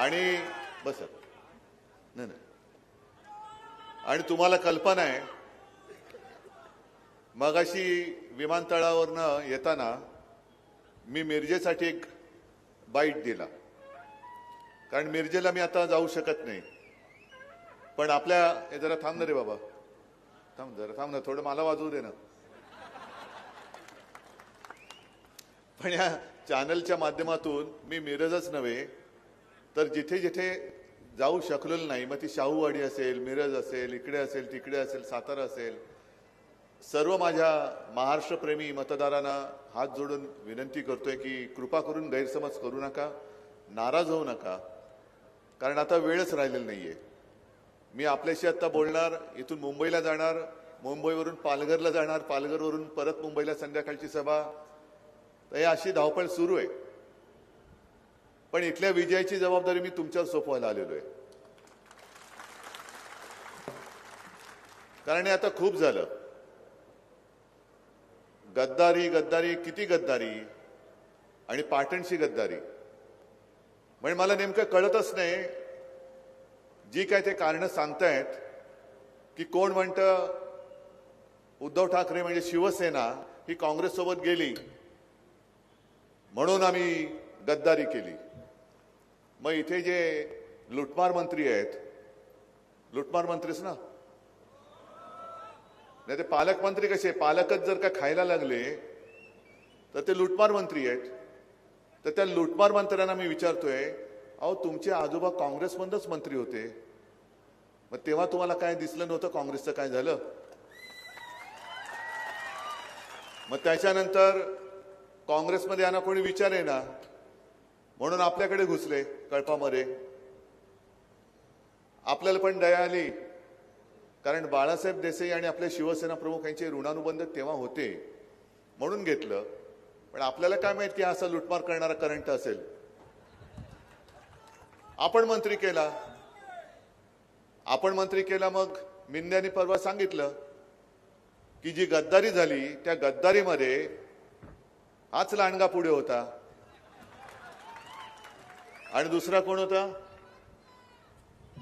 आणि बस नाही नाही. आणि तुम्हाला कल्पना आहे मगाशी विमानतळावरनं येताना मी मिरजेसाठी एक बाईट दिला. कारण मिरजेला मी आता जाऊ शकत नाही. पण आपल्या हे जरा थांब ना रे बाबा. थांब जरा थांब ना थोडं मला वाजवू दे ना. पण या चॅनलच्या माध्यमातून मी मिरजच नव्हे तर जिथे जिथे जाऊ शकलेलं नाही मग ती शाहूवाडी असेल मिरज असेल इकडे असेल तिकडे असेल सातारा असेल सर्व माझ्या महाराष्ट्रप्रेमी मतदारांना हात जोडून विनंती करतोय की कृपा करून गैरसमज करू नका नाराज होऊ नका कारण आता वेळच राहिलेली नाहीये. मी आपल्याशी आता बोलणार इथून मुंबईला जाणार मुंबईवरून पालघरला जाणार पालघरवरून परत मुंबईला संध्याकाळची सभा. तर हे अशी धावपळ सुरू आहे. पण इथल्या विजयाची जबाबदारी मी तुमच्यावर सोपवायला आलेलो आहे. कारण हे आता खूप झालं. गद्दारी गद्दारी किती गद्दारी? आणि पाटणची गद्दारी. म्हणजे मला नेमकं कळतच नाही जी काय ते कारणं सांगतायत की कोण म्हणतं उद्धव ठाकरे म्हणजे शिवसेना ही काँग्रेससोबत गेली म्हणून आम्ही गद्दारी केली. मग इथे जे लुटमार मंत्री आहेत लुटमार मंत्रीच ना? नाही ते पालकमंत्री कसे? पालकच जर का खायला लागले तर ते लुटमार मंत्री आहेत. तर त्या लुटमार मंत्र्यांना मी विचारतोय अहो तुमचे आजोबा काँग्रेसमधूनच मंत्री होते. मग तेव्हा तुम्हाला काय दिसलं नव्हतं? काँग्रेसचं काय झालं? मग त्याच्यानंतर काँग्रेसमध्ये यांना कोणी विचारे ना म्हणून आपल्याकडे घुसले कळपामध्ये. आपल्याला पण दया आली. कारण बाळासाहेब देसाई आणि आपले शिवसेना प्रमुख यांचे ऋणानुबंध तेव्हा होते म्हणून घेतलं. पण आपल्याला काय माहीत की हा असा लुटमार करणारा करंट असेल? आपण मंत्री केला. आपण मंत्री केला मग मिंद्यानी परवा सांगितलं की जी गद्दारी झाली त्या गद्दारीमध्ये हाच लांडगा पुढे होता. आणि दुसरा कोण होता?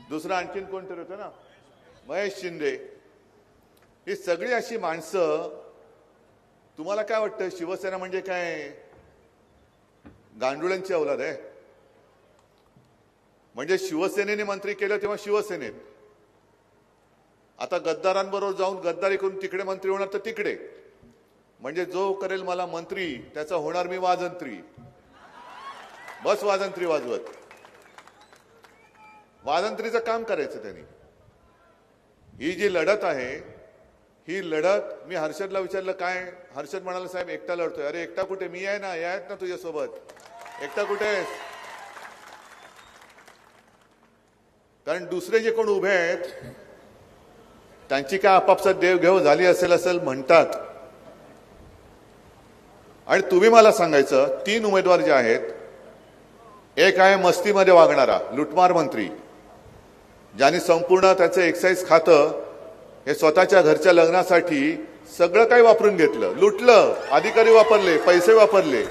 दुसरा आणखीन कोणतरी होतं ना? महेश शिंदे. ही सगळी अशी माणसं तुम्हाला काय वाटतं? शिवसेना म्हणजे काय? गांडुळ्यांची अवलाद आहे. म्हणजे शिवसेनेने मंत्री केलं तेव्हा शिवसेनेत. आता गद्दारांबरोबर जाऊन गद्दारी करून तिकडे मंत्री होणार तर तिकडे. म्हणजे जो करेल मला मंत्री त्याचा होणार मी वाजंत्री. बस वाजंत्री वाजवत. वाजंत्रीचं काम करायचं त्यांनी. ही जी लढत आहे ही लढत मी हर्षदला विचारलं काय? हर्षद म्हणाला साहेब एकटा लढतोय. अरे एकटा कुठे? मी आहे ना? या आहेत ना तुझ्यासोबत? एकटा कुठे आहेस? कारण दुसरे जे कोण उभे आहेत त्यांची काय आपापसात देवघेव झाली असेल असेल म्हणतात. आणि तुम्ही मला सांगायचं तीन उमेदवार जे आहेत एक आहे मस्तीमध्ये वागणारा लुटमार मंत्री. ज्यांनी संपूर्ण त्याचं एक्साईज खातं हे स्वतःच्या घरच्या लग्नासाठी सगळं काही वापरून घेतलं. लुटलं अधिकारी वापरले पैसे वापरले.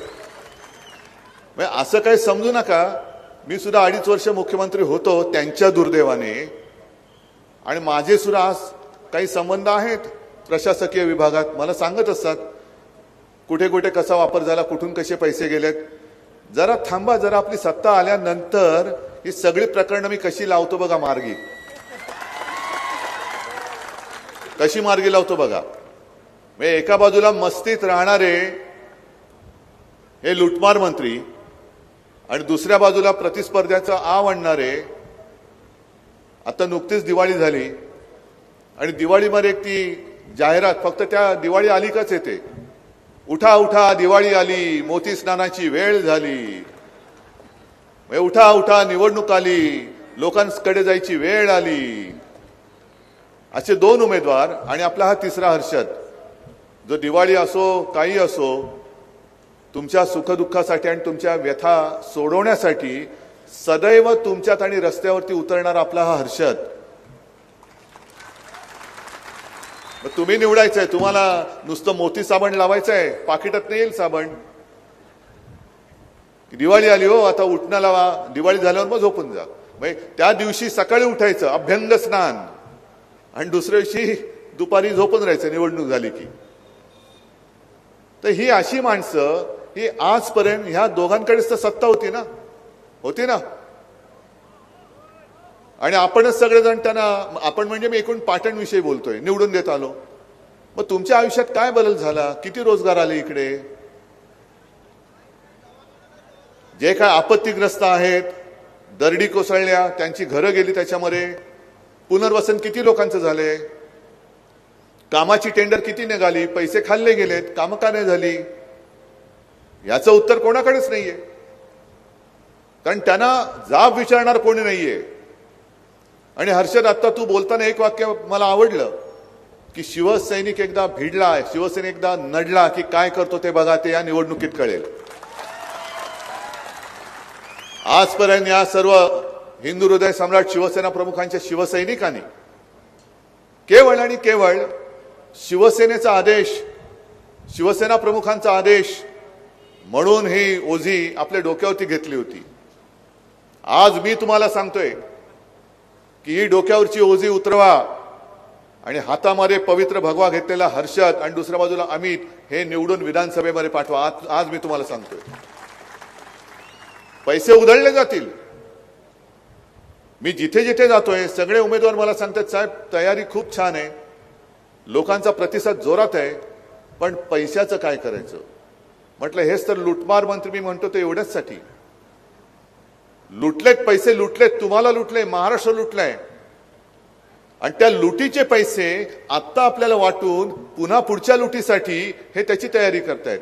म्हणजे असं काही समजू नका. मी सुद्धा अडीच वर्ष मुख्यमंत्री होतो त्यांच्या दुर्दैवाने. आणि माझे सुद्धा आज काही संबंध आहेत प्रशासकीय विभागात. मला सांगत असतात कुठे कुठे कसा वापर झाला कुठून कसे पैसे गेलेत जरा थांबा जरा आपली सत्ता आल्यानंतर ही सगळी प्रकरणं मी कशी लावतो बघा मार्गी. कशी मार्गी लावतो बघा. म्हणजे एका बाजूला मस्तीत राहणारे हे लुटमार मंत्री आणि दुसऱ्या बाजूला प्रतिस्पर्ध्याचं आव आणणारे आता नुकतीच दिवाळी झाली आणि दिवाळीमध्ये एक ती जाहिरात फक्त त्या दिवाळी आली काच येते. उठा उठा दिवाळी आली मोती स्नानाची वेळ झाली. म्हणजे उठा उठा निवडणूक आली लोकांकडे जायची वेळ आली. असे दोन उमेदवार आणि आपला हा तिसरा हर्षद. जो दिवाळी असो काही असो तुमच्या सुखदुःखासाठी आणि तुमच्या व्यथा सोडवण्यासाठी सदैव तुमच्यात आणि रस्त्यावरती उतरणारा आपला हा हर्षद. मग तुम्ही निवडायचंय. तुम्हाला नुसतं मोती साबण लावायचं आहे पाकिटात नाही येईल साबण. दिवाळी आली हो आता उठणं लावा. दिवाळी झाल्यावर मग झोपून जा. म्हणजे त्या दिवशी सकाळी उठायचं अभ्यंग स्नान. आणि दुसऱ्या दिवशी दुपारी झोपून राहायचं निवडणूक झाली की. तर ही अशी माणसं ही आजपर्यंत ह्या दोघांकडेच तर सत्ता होती ना? होती ना? आणि आपणच सगळेजण त्यांना आपण म्हणजे मी एकूण पाटणविषयी बोलतोय निवडून देत आलो. मग तुमच्या आयुष्यात काय बदल झाला? किती रोजगार आले इकडे? जे काय आपत्तीग्रस्त आहेत दरडी कोसळल्या त्यांची घरं गेली त्याच्यामध्ये पुनर्वसन किती लोकांचं झाले? कामाची टेंडर किती निघाली? पैसे खाल्ले गेलेत कामं का नाही झाली? याचं उत्तर कोणाकडेच नाहीये. कारण त्यांना जाब विचारणार कोणी नाहीये. आणि हर्षद आत्ता तू बोलताना एक वाक्य मला आवडलं की शिवसैनिक एकदा भिडला शिवसैनिक एकदा नडला की काय करतो ते बघा ते या निवडणुकीत कळेल. आजपर्यंत या सर्व हिंदू हृदय सम्राट शिवसेना प्रमुखांच्या शिवसैनिकांनी केवळ आणि केवळ शिवसेनेचा आदेश शिवसेना प्रमुखांचा आदेश म्हणून ही ओझी आपल्या डोक्यावरती घेतली होती. आज मी तुम्हाला सांगतोय की ही डोक्यावरची ओझी उतरवा. आणि हातामध्ये पवित्र भगवा घेतलेला हर्षद आणि दुसऱ्या बाजूला अमित हे निवडून विधानसभेमध्ये पाठवा. आज आज मी तुम्हाला सांगतोय. पैसे उधळले जातील. मी जिथे जिथे जातोय सगळे उमेदवार मला सांगतात साहेब तयारी खूप छान आहे. लोकांचा प्रतिसाद जोरात आहे पण पैशाचं काय करायचं? म्हटलं हेच तर लुटमार मंत्री मी म्हणतो ते एवढ्याचसाठी. लुटलेत पैसे लुटलेत तुम्हाला लुटले महाराष्ट्र लुटलाय. आणि त्या लुटीचे पैसे आत्ता आपल्याला वाटून पुन्हा पुढच्या लुटीसाठी हे त्याची तयारी करतायत.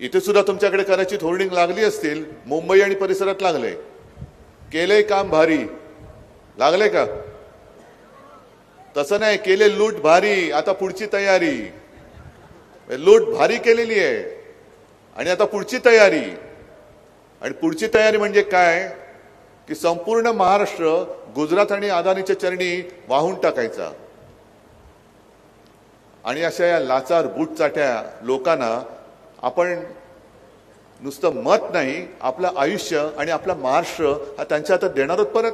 इथे सुद्धा तुमच्याकडे करायची होर्डिंग लागली असतील मुंबई आणि परिसरात लागले. केले काम भारी. लागले का? तसं नाही केले लूट भारी आता पुढची तयारी. लूट भारी केलेली आहे. आणि आता पुढची तयारी. आणि पुढची तयारी म्हणजे काय? की संपूर्ण महाराष्ट्र गुजरात आणि अदानीच्या चरणी वाहून टाकायचा. आणि अशा या लाचार बुटचाट्या लोकांना आपण नुसतं मत नाही आपलं आयुष्य आणि आपला महाराष्ट्र हा त्यांच्या हातात देणार आहोत परत.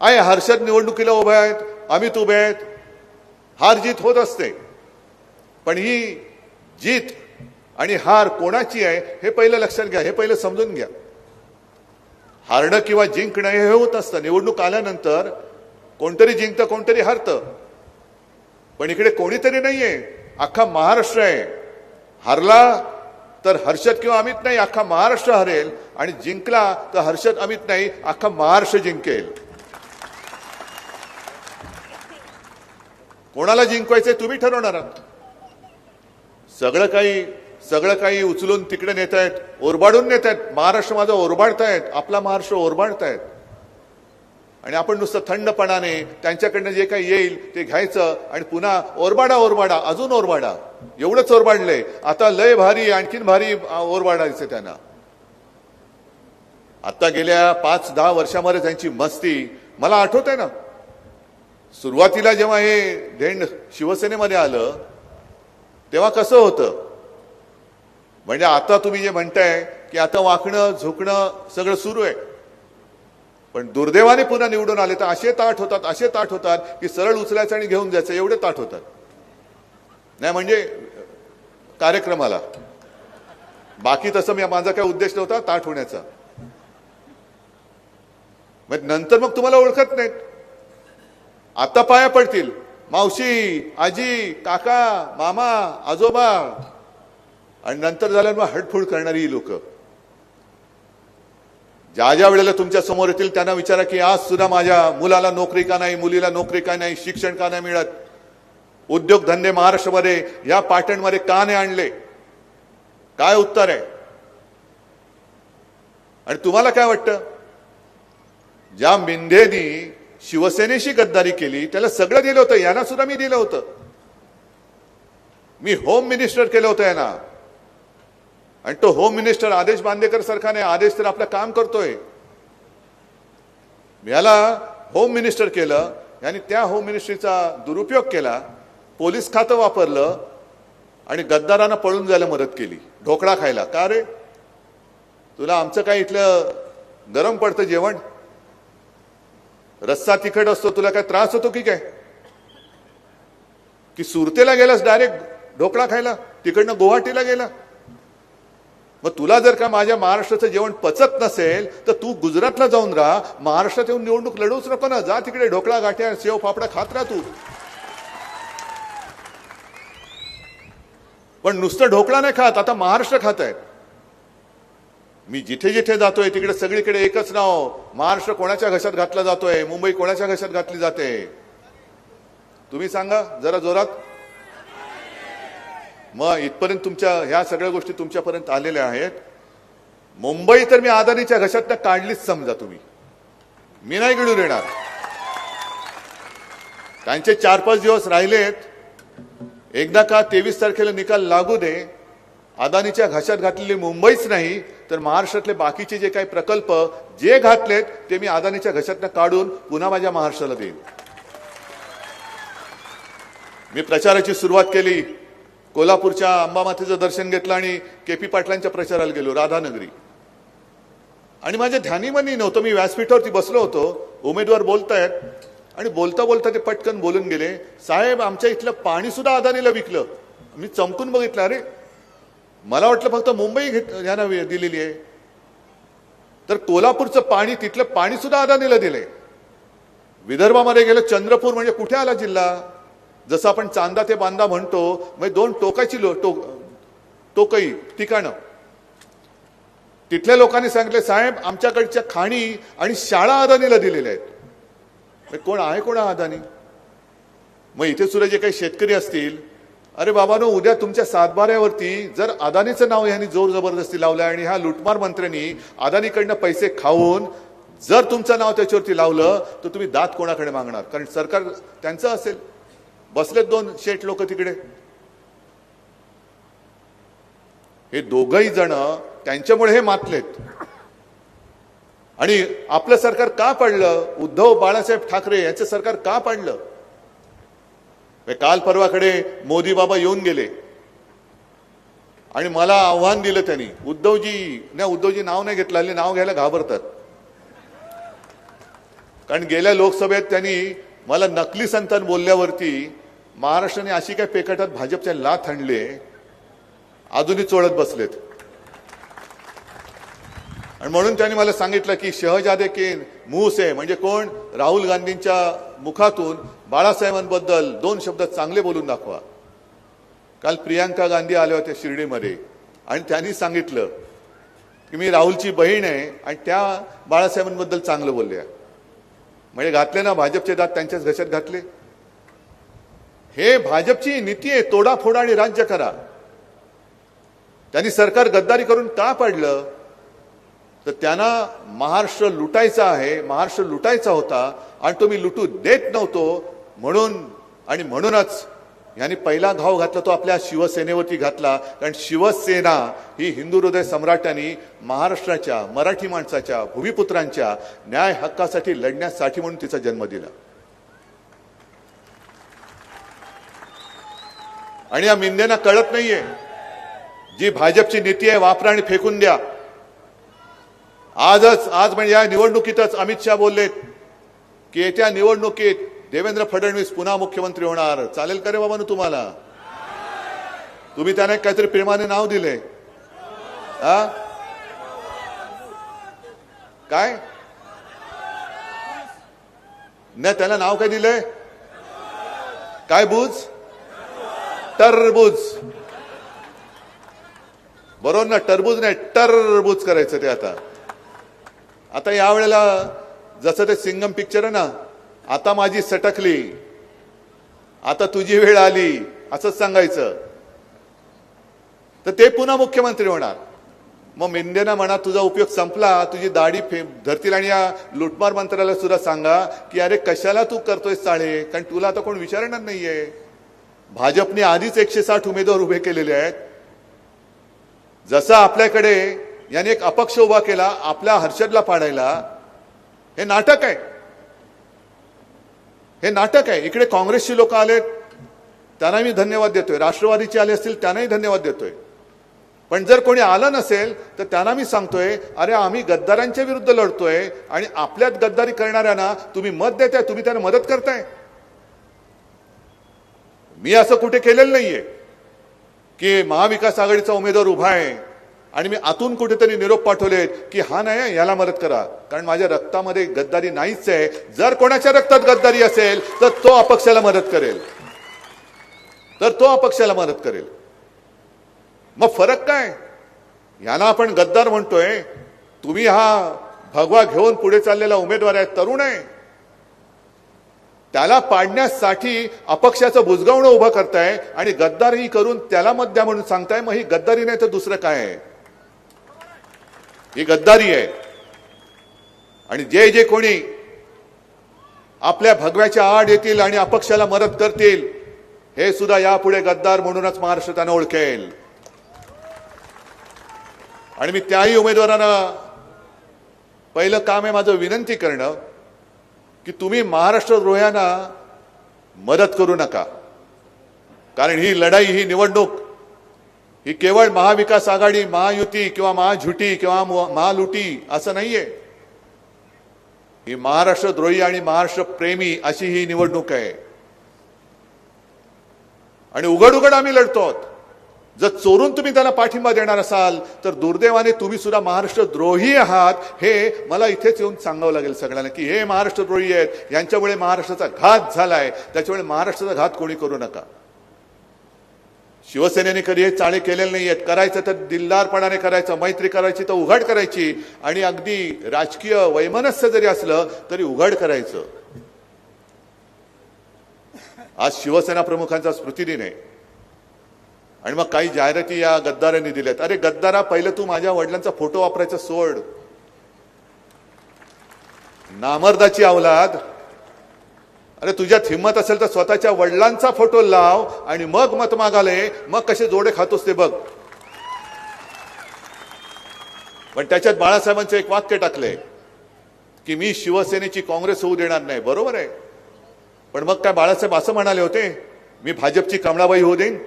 आहे हर्षद निवडणुकीला उभे आहेत अमित उभे आहेत. हार जीत होत असते. पण ही जीत आणि हार कोणाची आहे हे पहिलं लक्षात घ्या हे पहिलं समजून घ्या. हारणं किंवा जिंकणं हे होत असतं. निवडणूक आल्यानंतर कोणतरी जिंकतं कोणतरी हरतं. पण इकडे कोणीतरी नाहीये. अख्खा महाराष्ट्र आहे. हरला तर हर्षद किंवा अमित नाही अख्खा महाराष्ट्र हरेल. आणि जिंकला तर हर्षद अमित नाही अख्खा महाराष्ट्र जिंकेल. कोणाला जिंकवायचंय तुम्ही ठरवणार आहात. सगळं काही सगळं काही उचलून तिकडे नेत आहेत ओरबाडून नेत आहेत महाराष्ट्र माझा ओरबाडतायत. आपला महाराष्ट्र ओरबाडतायत. आणि आपण नुसतं थंडपणाने त्यांच्याकडनं जे काही येईल ते घ्यायचं आणि पुन्हा ओरबाडा ओरबाडा अजून ओरबाडा. एवढंच ओरबाडलंय. आता लय भारी आणखीन भारी ओरबाडायचं त्यांना. आता गेल्या पाच दहा वर्षामध्ये त्यांची मस्ती मला आठवत आहे ना. सुरुवातीला जेव्हा हे धेंड शिवसेनेमध्ये आलं तेव्हा कसं होतं? म्हणजे आता तुम्ही जे म्हणताय की आता वाकणं झुकणं सगळं सुरू आहे. पण दुर्दैवाने पुन्हा निवडून आले तर असे ताट होतात असे ताट होतात की सरळ उचलायचं आणि घेऊन जायचं एवढे ताट होतात. नाही म्हणजे कार्यक्रमाला. बाकी तसं मी माझा काय उद्देश नव्हता ताट होण्याचा. मग नंतर मग तुम्हाला ओळखत नाहीत. आता पाया पडतील. मावशी आजी काका मामा आजोबा आणि नंतर झाल्यावर मग हडफूड करणारी ही लोक. ज्या ज्या वेळेला तुमच्यासमोर येतील त्यांना विचारा की आज सुद्धा माझ्या मुलाला नोकरी का नाही मुलीला नोकरी का नाही शिक्षण का नाही मिळत. उद्योगधंदे महाराष्ट्रामध्ये या पाटणमध्ये का नाही आणले? काय उत्तर आहे? आणि तुम्हाला काय वाटतं? ज्या मिंधेनी शिवसेनेशी गद्दारी केली त्याला सगळं दिलं होतं यांना सुद्धा मी दिलं होतं. मी होम मिनिस्टर केलं होतं यांना. आणि तो होम मिनिस्टर आदेश बांदेकर सारखा नाही आदेश तर आपलं काम करतोय. याला होम मिनिस्टर केलं आणि त्या होम मिनिस्ट्रीचा दुरुपयोग केला पोलीस खातं वापरलं आणि गद्दारांना पळून जायला मदत केली ढोकळा खायला. का रे? तुला आमचं काय इथलं गरम पडतं जेवण? रस्सा तिखट असतो तुला काय त्रास होतो की काय? की सुरतेला गेलास डायरेक्ट ढोकळा खायला तिकडनं गुवाहाटीला गेला? मग तुला जर का माझ्या महाराष्ट्राचं जेवण पचत नसेल तर तू गुजरातला जाऊन राहा. महाराष्ट्रात येऊन निवडणूक लढवूच नको ना. जा तिकडे ढोकळा गाठ्या सेव फाफडा खात राहा तू. पण नुसतं ढोकळा नाही खात आता महाराष्ट्र खात आहे मी जिथे जिथे जातोय तिकडे सगळीकडे एकच नाव. महाराष्ट्र कोणाच्या घशात घातला जातोय? मुंबई कोणाच्या घशात घातली जाते? तुम्ही सांगा जरा जोरात. मग इथपर्यंत तुमच्या ह्या सगळ्या गोष्टी तुमच्यापर्यंत आलेल्या आहेत. मुंबई तर मी आदानीच्या घशातनं काढलीच समजा तुम्ही. मी नाही गिळून येणार. त्यांचे चार पाच दिवस राहिलेत. एकदा का तेवीस तारखेला निकाल लागू दे. अदानीच्या घशात घातलेली मुंबईच नाही तर महाराष्ट्रातले बाकीचे जे काही प्रकल्प जे घातलेत ते मी अदानीच्या घशातनं काढून पुन्हा माझ्या महाराष्ट्राला देईन. मी प्रचाराची सुरुवात केली. कोल्हापूरच्या अंबामातेचं दर्शन घेतलं आणि के पी पाटलांच्या प्रचाराला गेलो राधानगरी. आणि माझ्या ध्यानीमनी नव्हतं मी व्यासपीठावरती बसलो होतो उमेदवार बोलतायत आणि बोलता बोलता ते पटकन बोलून गेले साहेब आमच्या इथलं पाणी सुद्धा अदानीला विकलं. मी चमकून बघितलं अरे मला वाटलं फक्त मुंबई घेत ह्याना दिलेली आहे. तर कोल्हापूरचं पाणी तिथलं पाणी सुद्धा अदानीला दिलंय. विदर्भामध्ये गेलं चंद्रपूर म्हणजे कुठे आला जिल्हा? जसं आपण चांदा ते बांदा म्हणतो म्हणजे दोन टोकाची लो टोक टोकई ठिकाणं. तिथल्या लोकांनी सांगितले साहेब आमच्याकडच्या खाणी आणि शाळा अदानीला दिलेल्या आहेत. म्हणजे कोण आहे कोण अदानी? मग इथे सुद्धा जे काही शेतकरी असतील अरे बाबानो उद्या तुमच्या सातबाऱ्यावरती जर अदानीचं नाव यांनी जोर जबरदस्ती लावलं आणि ह्या लुटमार मंत्र्यांनी अदानीकडनं पैसे खाऊन जर तुमचं नाव त्याच्यावरती लावलं तर तुम्ही दात कोणाकडे मागणार? कारण सरकार त्यांचं असेल. बसलेत दोन शेठ लोक तिकडे. हे दोघही जण त्यांच्यामुळे हे मातलेत. आणि आपलं सरकार का पडलं? उद्धव बाळासाहेब ठाकरे यांचं सरकार का पडलं? काल परवाकडे मोदी बाबा येऊन गेले. आणि मला आव्हान दिलं त्यांनी. उद्धवजी नाही उद्धवजी नाव नाही घेतलं हल्ली नाव घ्यायला घाबरतात. कारण गेल्या लोकसभेत त्यांनी मला नकली संतान बोलल्यावरती महाराष्ट्राने अशी काय पेकटात भाजपच्या लाथ आणले अजूनही चोळत बसलेत. आणि म्हणून त्यांनी मला सांगितलं की शहजादे केन मुंह म्हणजे कोण? राहुल गांधींच्या मुखातून बाळासाहेबांबद्दल दोन शब्द चांगले बोलून दाखवा. काल प्रियांका गांधी आल्या होत्या शिर्डीमध्ये आणि त्यांनी सांगितलं की मी राहुलची बहीण आहे आणि त्या बाळासाहेबांबद्दल चांगलं बोलल्या म्हणजे घातले ना भाजपचे दात त्यांच्याच घशात घातले. हे भाजपची नीती आहे तोडाफोडा आणि राज्य करा. त्यांनी सरकार गद्दारी करून का पाडलं? तर त्यांना महाराष्ट्र लुटायचा आहे महाराष्ट्र लुटायचा होता आणि तो मी लुटू देत नव्हतो म्हणून आणि म्हणूनच यांनी पहिला घाव घातला तो आपल्या शिवसेनेवरती घातला. कारण शिवसेना ही हिंदू हृदय सम्राटांनी महाराष्ट्राच्या मराठी माणसाच्या भूमिपुत्रांच्या न्याय हक्कासाठी लढण्यासाठी म्हणून तिचा जन्म दिला. आणि या मिंदेना कळत नाहीये. जी भाजपची नीती आहे वापरा आणि फेकून द्या. आजच आज म्हणजे या निवडणुकीतच अमित शहा बोललेत की येत्या निवडणुकीत देवेंद्र फडणवीस पुन्हा मुख्यमंत्री होणार. चालेल का रे बाबा तुम्हाला? तुम्ही त्याने काहीतरी प्रेमाने नाव दिले. हा? काय? नाही त्याला नाव काय दिलंय? काय बुज? टरबूज. बरोबर ना टरबूज नाही टरबूज करायचं ते आता. आता या वेळेला जसं ते सिंगम पिक्चर आहे ना आता माझी सटकली. आता तुझी वेळ आली. असंच सांगायचं. तर ते पुन्हा मुख्यमंत्री होणार. मग मेंदेनं म्हणा तुझा उपयोग संपला. तुझी दाढी फे धरतील आणि या लुटमार मंत्र्याला सुद्धा सांगा की अरे कशाला तू करतोय चाळे कारण तुला आता कोण विचारणार नाहीये. भाजपने आधीच एकशे साठ उमेदवार उभे केलेले आहेत. जसं आपल्याकडे याने एक अपक्ष उभा केला आपल्या हर्षदला पाडायला हे नाटक आहे. हे नाटक आहे. इकडे काँग्रेसची लोक आलेत त्यांना मी धन्यवाद देतोय. राष्ट्रवादीचे आले असतील त्यांनाही धन्यवाद देतोय. पण जर कोणी आलं नसेल तर त्यांना मी सांगतोय अरे आम्ही गद्दारांच्या विरुद्ध लढतोय आणि आपल्यात गद्दारी करणाऱ्यांना तुम्ही मत देताय तुम्ही त्यांना मदत करताय. मी असं कुठे केलेलं नाहीये की महाविकास आघाडीचा उमेदवार उभा आहे आणि मी आतून कुठेतरी निरोप पाठवले की हा नाही याला मदत करा. कारण माझ्या रक्तामध्ये गद्दारी नाहीच आहे. जर कोणाच्या रक्तात गद्दारी असेल तर तो अपक्षाला मदत करेल. तर तो अपक्षाला मदत करेल. मग फरक काय? याला आपण गद्दार म्हणतोय. तुम्ही हा भगवा घेऊन पुढे चाललेला उमेदवार आहे तरुण आहे. त्याला पाडण्यासाठी अपक्षाचं बुजगावणं उभं करताय आणि गद्दारही करून त्याला मत द्या म्हणून सांगताय मग ही गद्दारी नाही तर दुसरं काय आहे? ही गद्दारी आहे. आणि जे जे कोणी आपल्या भगव्याच्या आड येतील आणि अपक्षाला मदत करतील हे सुद्धा यापुढे गद्दार म्हणूनच महाराष्ट्र त्यांना ओळखेल. आणि मी त्याही उमेदवारांना पहिलं काम आहे माझं विनंती करणं की तुम्ही महाराष्ट्र द्रोह्यांना मदत करू नका. कारण ही लढाई ही निवडणूक ही केवळ महाविकास आघाडी महायुती किंवा महाझुटी किंवा महालुटी असं नाहीये. ही महाराष्ट्र द्रोही आणि महाराष्ट्र प्रेमी अशी ही निवडणूक आहे आणि उघड उघड आम्ही लढतो आहोत. जर चोरून तुम्ही त्याला पाठिंबा देणार असाल तर दुर्दैवाने तुम्ही सुद्धा महाराष्ट्र द्रोही आहात हे मला इथेच येऊन सांगावं लागेल सगळ्यांना की हे महाराष्ट्र द्रोही आहेत यांच्यामुळे महाराष्ट्राचा घात झालाय त्याच्यामुळे महाराष्ट्राचा घात कोणी करू नका शिवसेनेने कधी हे चाळे केलेले नाही आहेत करायचं तर दिलदारपणाने करायचं मैत्री करायची तर उघड करायची आणि अगदी राजकीय वैमनस्य जरी असलं तरी उघड करायचं. आज शिवसेना प्रमुखांचा स्मृतिदिन आहे. आणि मग काही जाहिराती या गद्दारांनी दिल्यात. अरे गद्दारा पहिलं तू माझ्या वडिलांचा फोटो वापरायचा सोड. नामर्दाची अवलाद अरे तुझ्यात हिंमत असेल तर स्वतःच्या वडिलांचा फोटो लाव आणि मग मत मागाले. मग कसे जोडे खातोस ते बघ. पण त्याच्यात बाळासाहेबांचं एक वाक्य टाकलंय की मी शिवसेनेची काँग्रेस होऊ देणार नाही. बरोबर आहे. पण मग काय बाळासाहेब असं म्हणाले होते मी भाजपची कमळाबाई होऊ देईन?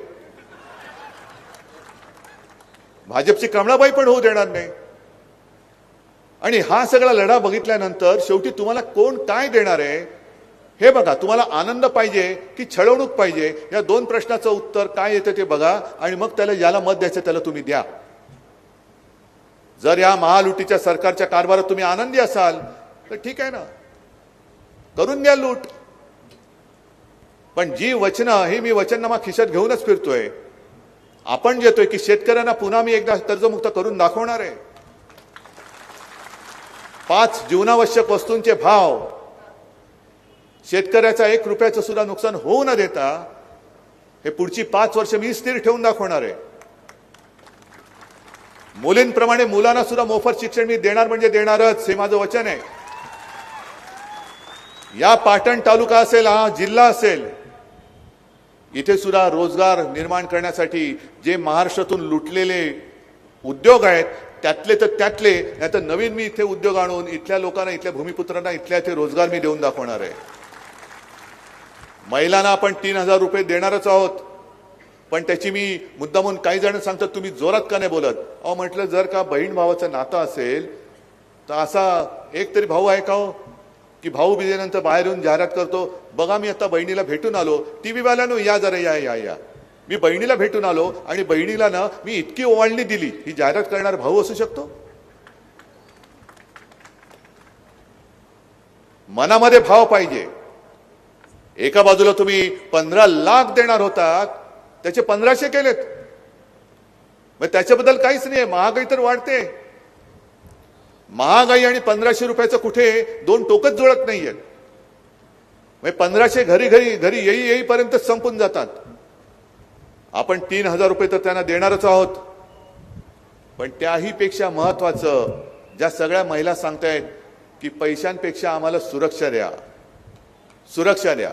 भाजपची कमळाबाई पण होऊ देणार नाही. आणि हा सगळा लढा बघितल्यानंतर शेवटी तुम्हाला कोण काय देणार आहे? हे बघा तुम्हाला आनंद पाहिजे की छळवणूक पाहिजे? या दोन प्रश्नाचं उत्तर काय येतं ते बघा आणि मग त्याला ज्याला मत द्यायचं त्याला तुम्ही द्या. जर या महालुटीच्या सरकारच्या कारभारात तुम्ही आनंदी असाल तर ठीक आहे ना. करून द्या लूट. पण जी वचनं ही मी वचननामा खिशात घेऊनच फिरतोय. आपण जेतोय की शेतकऱ्यांना पुन्हा मी एकदा कर्जमुक्त करून दाखवणार आहे. पाच जीवनावश्यक वस्तूंचे भाव. शेतकऱ्याचा एक रुपयाचं सुद्धा नुकसान होऊ न देता हे पुढची पाच वर्ष मी स्थिर ठेवून दाखवणार आहे. मुलींप्रमाणे मुलांना सुद्धा मोफत शिक्षण मी देणार म्हणजे देणारच हे माझं वचन आहे. या पाटण तालुका असेल हा जिल्हा असेल इथे सुद्धा रोजगार निर्माण करण्यासाठी जे महाराष्ट्रातून लुटलेले उद्योग आहेत त्यातले तर त्यातले नाही तर नवीन मी इथे उद्योग आणून इथल्या लोकांना इथल्या भूमिपुत्रांना इथल्या इथे रोजगार मी देऊन दाखवणार आहे. महिलांना आपण तीन हजार रुपये देणारच आहोत. पण त्याची मी मुद्दामून काही जण सांगतात तुम्ही जोरात का नाही बोलत? अहो म्हटलं जर का बहीण भावाचं नातं असेल तर असा एक तरी भाऊ आहे का हो? की भाऊ बिजेनंतर बाहेर येऊन जाहिरात करतो बघा मी आता बहिणीला भेटून आलो टी व्हीवाल्यानं या जरा या या या. मी बहिणीला भेटून आलो आणि बहिणीला ना मी इतकी ओवाळणी दिली ही जाहिरात करणार भाऊ असू शकतो? मनामध्ये भाव पाहिजे. एका बाजूला तुम्ही पंधरा लाख देणार होतात त्याचे पंधराशे केलेत. मग त्याच्याबद्दल काहीच नाही महागाई तर वाढते. महागाई आणि पंधराशे रुपयाचं कुठे दोन टोकच जुळत नाहीये. म्हणजे पंधराशे घरी घरी घरी येई येईपर्यंत संपून जातात. आपण तीन हजार रुपये तर त्यांना देणारच आहोत. पण त्याही पेक्षा महत्वाचं ज्या सगळ्या महिला सांगतायत की पैशांपेक्षा आम्हाला सुरक्षा द्या. सुरक्षा द्या.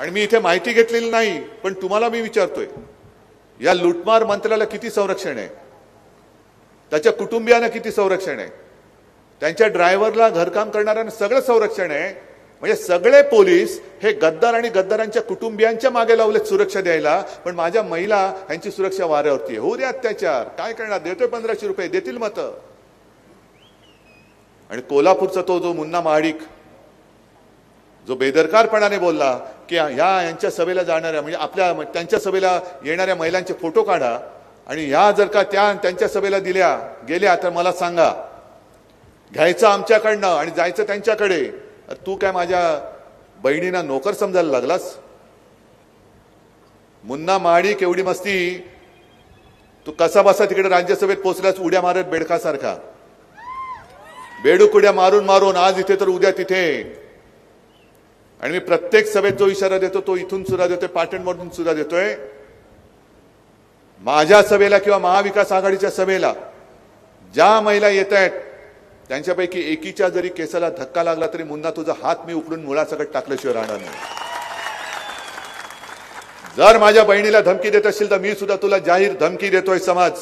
आणि मी इथे माहिती घेतलेली नाही पण तुम्हाला मी विचारतोय. या लुटमार मंत्र्याला किती संरक्षण आहे? त्याच्या कुटुंबियांना किती संरक्षण आहे? त्यांच्या ड्रायव्हरला घरकाम करणाऱ्यांना सगळं संरक्षण आहे? म्हणजे सगळे पोलीस हे गद्दार आणि गद्दारांच्या कुटुंबियांच्या मागे लावलेत सुरक्षा द्यायला पण माझ्या महिला यांची सुरक्षा वाऱ्यावरती आहे. होऊ दे अत्याचार. काय करणार? देतोय पंधराशे रुपये देतील मतं. आणि कोल्हापूरचा तो जो मुन्ना महाडिक जो बेदरकारपणाने बोलला की ह्या यांच्या सभेला जाणाऱ्या म्हणजे आपल्या त्यांच्या सभेला येणाऱ्या महिलांचे फोटो काढा आणि ह्या जर का त्या त्यांच्या सभेला दिल्या गेल्या तर मला सांगा. घ्यायचं आमच्याकडनं आणि जायचं त्यांच्याकडे. तू काय माझ्या बहिणींना नोकर समजायला लागलास? मुन्ना महाडिक एवढी मस्ती. तू कसा बसा तिकडे राज्यसभेत पोचलास उड्या मारत बेडकासारखा. बेडूक उड्या मारून मारून आज इथे तर उद्या तिथे. आणि मी प्रत्येक सभेत जो इशारा देतो तो इथून सुद्धा देतोय पाटणमधून सुद्धा देतोय. माझ्या सभेला किंवा महाविकास आघाडीच्या सभेला ज्या महिला येत आहेत त्यांच्यापैकी एकीच्या जरी केसाला धक्का लागला तरी मुन्ना तुझा हात मी उकडून मुळासकट टाकल्याशिवाय राहणार नाही. जर माझ्या बहिणीला धमकी देत असेल तर मी सुद्धा तुला जाहीर धमकी देतोय समाज.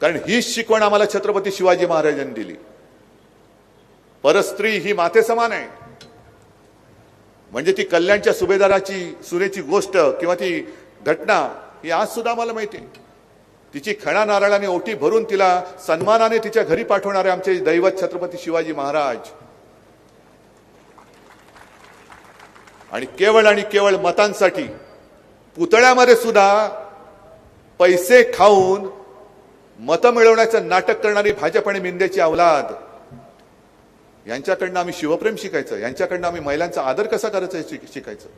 कारण हीच शिकवण आम्हाला छत्रपती शिवाजी महाराजांनी दिली. परस्त्री ही माते समान आहे. म्हणजे ती कल्याणच्या सुभेदाराची सुनेची गोष्ट किंवा ती घटना ही आज सुद्धा आम्हाला माहिती आहे. तिची खणा नारळाने ओटी भरून तिला सन्मानाने तिच्या घरी पाठवणारे आमचे दैवत छत्रपती शिवाजी महाराज. आणि केवळ आणि केवळ मतांसाठी पुतळ्यामध्ये सुद्धा पैसे खाऊन मतं मिळवण्याचं नाटक करणारी भाजप आणि मिंदेची अवलाद यांच्याकडनं आम्ही शिवप्रेम शिकायचं यांच्याकडनं आम्ही महिलांचा आदर कसा करायचा हे शिक- शिकायचं.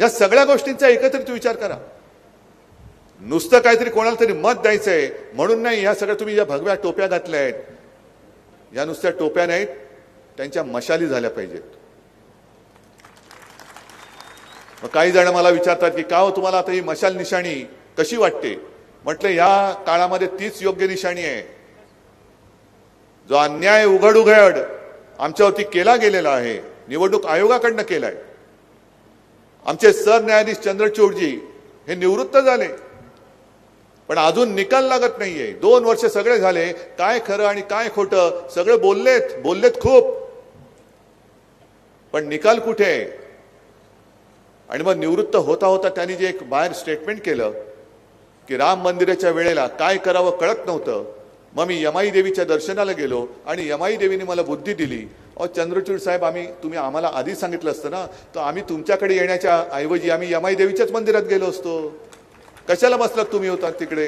या सगळ्या गोष्टींचा एकत्रित विचार करा. नुसतं काहीतरी कोणाला तरी मत द्यायचंय म्हणून नाही या सगळ्या तुम्ही ज्या भगव्या टोप्या घातल्या आहेत या नुसत्या टोप्या नाहीत त्यांच्या मशाली झाल्या पाहिजेत. मग काही जण मला विचारतात की का हो तुम्हाला आता ही मशाल निशाणी कशी वाटते? म्हटलं या काळामध्ये तीच योग्य निशाणी आहे. जो अन्याय उघड उघड आमच्यावरती केला गेलेला आहे निवडणूक आयोगाकडनं केलाय. आमचे सरन्यायाधीश चंद्रचूडजी हे निवृत्त झाले. पण अजून निकाल लागत नाहीये. दोन वर्ष सगळे झाले. काय खरं आणि काय खोटं सगळे बोललेत बोललेत खूप. पण निकाल कुठे? आहे आणि मग निवृत्त होता होता त्यांनी जे एक बाहेर स्टेटमेंट केलं की राम मंदिराच्या वेळेला काय करावं कळत नव्हतं. मग मी यमाई देवीच्या दर्शनाला गेलो आणि यमाई देवीने मला बुद्धी दिली. अहो चंद्रचूड साहेब आम्ही तुम्ही आम्हाला आधी सांगितलं असतं ना? तर आम्ही तुमच्याकडे येण्याच्या ऐवजी आम्ही यमाई देवीच्याच मंदिरात गेलो असतो. कशाला बसलात तुम्ही होतात तिकडे?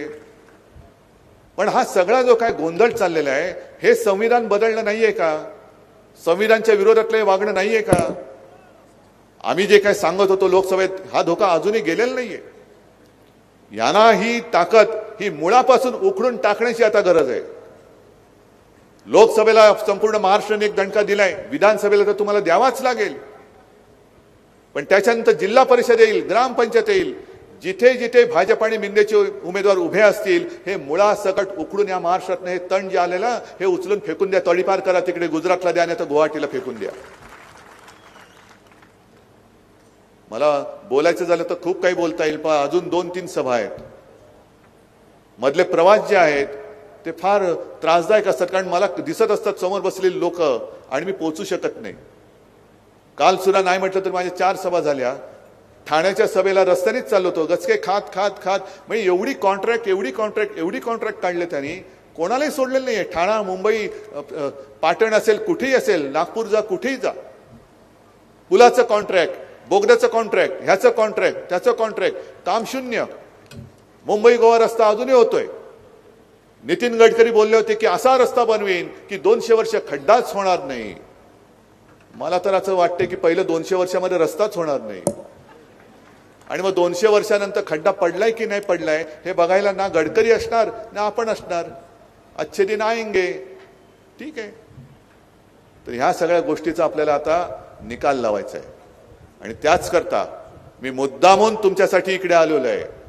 पण हा सगळा जो काय गोंधळ चाललेला आहे हे संविधान बदलणं नाहीये का? संविधानच्या विरोधातलं वागणं नाहीये का? आम्ही जे काय सांगत होतो लोकसभेत हा धोका अजूनही गेलेला नाहीये. यांना ही ताकद ही मुळापासून उखडून टाकण्याची आता गरज आहे. लोकसभेला संपूर्ण महाराष्ट्राने एक दणका दिलाय. विधानसभेला तर तुम्हाला द्यावाच लागेल. पण त्याच्यानंतर जिल्हा परिषद येईल ग्रामपंचायत येईल. जिथे जिथे भाजप आणि मिंदेचे उमेदवार उभे असतील हे मुळासकट उखडून या महाराष्ट्रातनं हे तण जे आलेलं हे उचलून फेकून द्या तळीपार करा तिकडे गुजरातला द्या नाही तर गुवाहाटीला फेकून द्या. मला बोलायचं झालं तर खूप काही बोलता येईल पण अजून दोन तीन सभा आहेत. मधले प्रवास जे आहेत ते फार त्रासदायक असतात. कारण मला दिसत असतात समोर बसलेली लोक आणि मी पोचू शकत नाही. काल सुद्धा नाही म्हटलं तर माझ्या चार सभा झाल्या. ठाण्याच्या सभेला रस्त्यानेच चाललो होतो. गचके खात खात खात. म्हणजे एवढी कॉन्ट्रॅक्ट एवढी कॉन्ट्रॅक्ट एवढी कॉन्ट्रॅक्ट काढले त्यांनी. कोणालाही सोडलेलं नाहीये. ठाणा मुंबई पाटण असेल कुठेही असेल नागपूर जा कुठेही जा. पुलाचं कॉन्ट्रॅक्ट बोगद्याचं कॉन्ट्रॅक्ट ह्याचं कॉन्ट्रॅक्ट त्याचं कॉन्ट्रॅक्ट काम शून्य. मुंबई गोवा रस्ता अजूनही होतोय. नितीन गडकरी बोलले होते की असा रस्ता बनवेन की दोनशे वर्ष खड्डाच होणार नाही. मला तर असं वाटतं की पहिलं दोनशे वर्षामध्ये रस्ताच होणार नाही. आणि मग दोनशे वर्षानंतर खड्डा पडलाय की नाही पडलाय हे बघायला ना गडकरी असणार ना आपण असणार. अच्छे दिन आएंगे. ठीक आहे. तर ह्या सगळ्या गोष्टीचा आपल्याला आता निकाल लावायचा आहे. आणि त्याच करता मी मुद्दामून तुमच्यासाठी इकडे आलेलो आहे.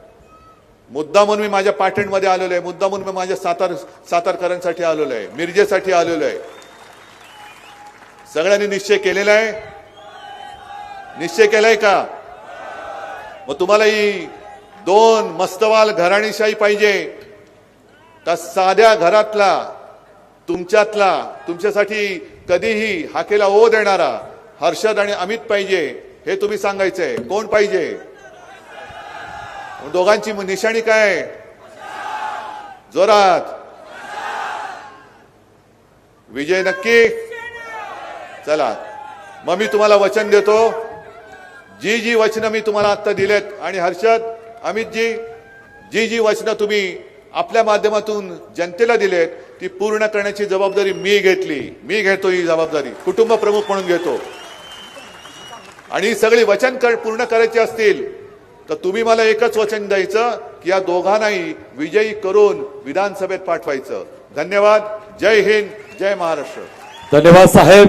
मुद्दामून मी माझ्या पाटणमध्ये आलेलो आहे. मुद्दामून मी माझ्या सातार सातारकरांसाठी आलेलो आहे. मिरजेसाठी आलेलो आहे. सगळ्यांनी निश्चय केलेला आहे. निश्चय केलाय का? मग तुम्हाला ही दोन मस्तवाल घराणीशाही पाहिजे. का साध्या घरातला तुमच्यातला तुमच्यासाठी कधीही हाकेला ओ देणारा हर्षद आणि अमित पाहिजे हे तुम्ही सांगायचंय. कोण पाहिजे? दोघांची निशाणी काय? जोरात. विजय नक्की. चला. मग मी तुम्हाला वचन देतो. जी जी वचनं मी तुम्हाला आता दिलेत आणि हर्षद अमितजी जी जी वचनं तुम्ही आपल्या माध्यमातून जनतेला दिलेत ती पूर्ण करण्याची जबाबदारी मी घेतली. मी घेतो ही जबाबदारी. कुटुंब प्रमुख म्हणून घेतो. आणि ही सगळी वचन कर- पूर्ण करायची असतील तर तुम्ही मला एकच वचन द्यायचं की या दोघांनाही विजयी करून विधानसभेत पाठवायचं. धन्यवाद. जय हिंद. जय महाराष्ट्र. धन्यवाद साहेब.